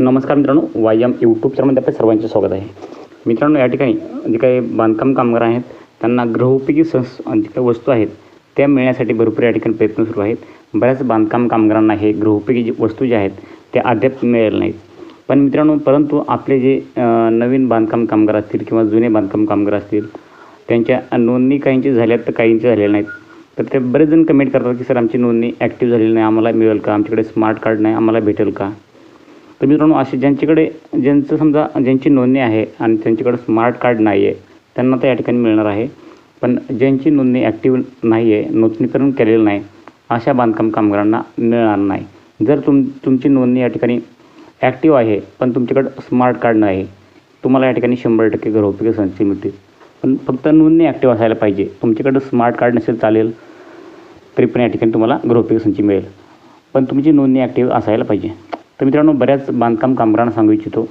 नमस्कार मित्रांनो वायम यूट्यूब चॅनलमध्ये आपल्या सर्वांचे स्वागत आहे. मित्रांनो या ठिकाणी जे काही बांधकाम कामगार आहेत त्यांना गृहोपयोगी संस जे काही वस्तू आहेत त्या मिळण्यासाठी भरपूर या ठिकाणी प्रयत्न सुरू आहेत. बऱ्याच बांधकाम कामगारांना हे गृहोपयोगी जे वस्तू ज्या आहेत त्या अद्याप मिळाल्या नाहीत. पण मित्रांनो परंतु आपले जे नवीन बांधकाम कामगार असतील किंवा जुने बांधकाम कामगार असतील त्यांच्या नोंदणी काहींची झाल्यात तर काहींचे झालेल्या नाहीत. तर ते बरेच जण कमेंट करतात की सर आमची नोंदणी ॲक्टिव्ह झालेली नाही आम्हाला मिळेल का? आमच्याकडे स्मार्ट कार्ड नाही आम्हाला भेटेल का? तर मित्रांनो असे ज्यांच्याकडे ज्यांचं समजा ज्यांची नोंदणी आहे आणि त्यांच्याकडे स्मार्ट कार्ड नाही आहे त्यांना तर या ठिकाणी मिळणार आहे. पण ज्यांची नोंदणी ॲक्टिव्ह नाही आहे नूतनीकरण केलेलं नाही अशा बांधकाम कामगारांना मिळणार नाही. जर तुम तुमची नोंदणी या ठिकाणी ॲक्टिव्ह आहे पण तुमच्याकडं स्मार्ट कार्ड नाही आहे तुम्हाला या ठिकाणी शंभर टक्के घरगुती संची मिळतील. पण फक्त नोंदणी ॲक्टिव्ह असायला पाहिजे. तुमच्याकडं स्मार्ट कार्ड नसेल चालेल तरी पण या ठिकाणी तुम्हाला गृहोपयोगी संची मिळेल. पण तुमची नोंदणी ॲक्टिव्ह असायला पाहिजे. तर मित्रांनो बऱ्याच बांधकाम कामगारांना सांगू इच्छितो.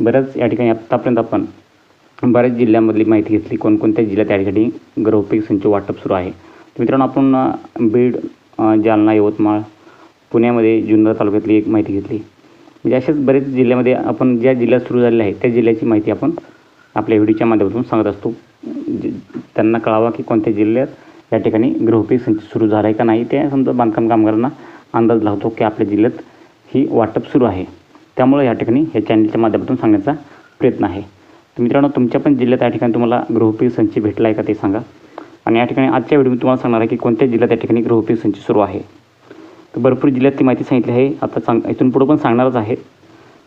बऱ्याच या ठिकाणी आत्तापर्यंत आपण बऱ्याच जिल्ह्यामधली माहिती घेतली. कोणकोणत्या जिल्ह्यात या ठिकाणी गृहोपयोगी संच वाटप सुरू आहे? तर मित्रांनो आपण बीड जालना यवतमाळ पुण्यामध्ये जुन्नर तालुक्यातली एक माहिती घेतली. म्हणजे अशाच बरेच जिल्ह्यामध्ये आपण ज्या जिल्ह्यात सुरू झालेले आहे त्या जिल्ह्याची माहिती आपण आपल्या व्हिडिओच्या माध्यमातून सांगत असतो. त्यांना कळावा की कोणत्या जिल्ह्यात या ठिकाणी गृहोपयोगी संच सुरू झाला आहे का नाही. ते समजा बांधकाम कामगारांना अंदाज लावतो की आपल्या जिल्ह्यात ही वाटप सुरू आहे. त्यामुळे या ठिकाणी या चॅनलच्या माध्यमातून सांगण्याचा प्रयत्न आहे. तर मित्रांनो तुमच्या पण जिल्ह्यात या ठिकाणी तुम्हाला गृहोपयोगी संच भेटला आहे का ते सांगा. आणि या ठिकाणी आजच्या व्हिडिओ तुम्हाला सांगणार आहे की कोणत्या जिल्ह्यात या ठिकाणी गृहोपयोगी संच सुरू आहे. तर भरपूर जिल्ह्यात ती माहिती सांगितली आहे. आता सांग इथून पुढं पण सांगणारच आहे.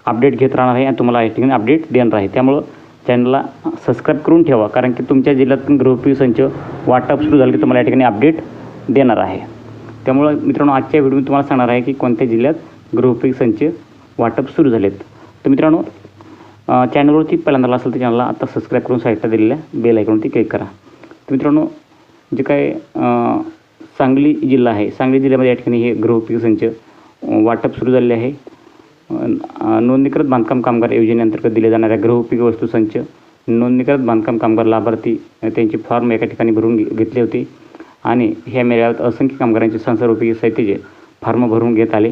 अपडेट घेत राहणार आहे आणि तुम्हाला या ठिकाणी अपडेट देणार आहे. त्यामुळं चॅनलला सबस्क्राईब करून ठेवा कारण की तुमच्या जिल्ह्यात पण गृहोपयोगी संच वाटप सुरू झालं की तुम्हाला या ठिकाणी अपडेट देणार आहे. त्यामुळं मित्रांनो आजच्या व्हिडिओ तुम्हाला सांगणार आहे की कोणत्या जिल्ह्यात गृहोपयोगी संच वाटप सुरू झालेत. तर मित्रांनो चॅनलवरती पहिल्यांदा असेल तर चॅनलला आता सबस्क्राईब करून साईडला दिलेल्या बेल आयकॉनवरती क्लिक करा. तर मित्रांनो जे काय सांगली जिल्हा आहे सांगली जिल्ह्यामध्ये या ठिकाणी हे गृहोपयोगी संच वाटप सुरू झालेले आहे. नोंदणीकृत बांधकाम कामगार योजनेअंतर्गत दिल्या जाणाऱ्या गृहोपयोगी वस्तू संच नोंदणीकृत बांधकाम कामगार लाभार्थी त्यांचे फॉर्म एका ठिकाणी भरून घे- घेतले होते. आणि ह्या मेळाव्यात असंख्य कामगारांचे संसारोपयोगी साहित्याचे फॉर्म भरून घेत आले.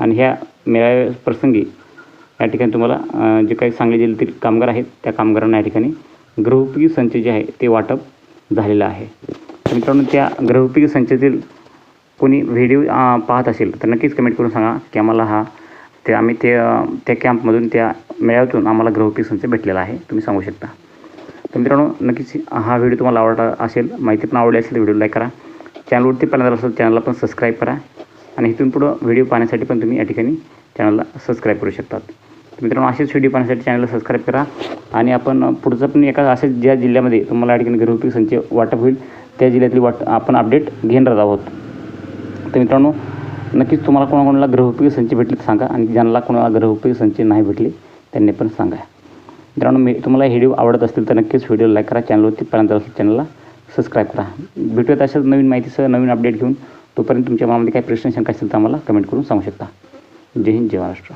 आणि ह्या मेळाव्या प्रसंगी या ठिकाणी तुम्हाला जे काही सांगली जिल्ह्यातील कामगार आहेत त्या कामगारांना या ठिकाणी गृहोपयोगी संच जे आहे ते वाटप झालेलं आहे. मित्रांनो त्या गृहोपयोगी संचातील कोणी व्हिडिओ पाहत असेल तर नक्कीच कमेंट करून सांगा की आम्हाला हा ते आम्ही ते त्या कॅम्पमधून त्या मेळाव्यातून आम्हाला गृहोपयोगी संच भेटलेला आहे तुम्ही सांगू शकता. तर मित्रांनो नक्कीच हा व्हिडिओ तुम्हाला आवडला असेल माहिती पण आवडली असेल व्हिडिओ लाईक करा. चॅनलवरती पहिल्यांदा असेल चॅनलला पण सबस्क्राईब करा. आणि इथून पुढं व्हिडिओ पाहण्यासाठी पण तुम्ही या ठिकाणी चॅनलला सबस्क्राईब करू शकतात. मित्रांनो असेच व्हिडिओ पाहण्यासाठी चॅनलला सबस्क्राईब करा आणि आपण पुढचं पण एका असेच ज्या जिल्ह्यामध्ये तुम्हाला या ठिकाणी घरगुती संच वाटप होईल त्या जिल्ह्यातील वाट आपण अपडेट घेणार आहोत. तर मित्रांनो नक्कीच तुम्हाला कोणाकोणाला ग्रहउपयोगी संच भेटले तर सांगा आणि ज्यांना कोणाला ग्रहउपयोगी संच नाही भेटले त्यांनी पण सांगा. मित्रांनो मी तुम्हाला व्हिडिओ आवडत असतील तर नक्कीच व्हिडिओ लाईक करा चॅनलवरती पर्यंत असेल चॅनलला सबस्क्राईब करा. भेटूयात अशाच नवीन माहितीसह नवीन अपडेट घेऊन. तोपर्यंत तुमच्या मनामध्ये काही प्रश्न शंका असतील तर आम्हाला कमेंट करून सांगू शकता. जय हिंद जय महाराष्ट्र.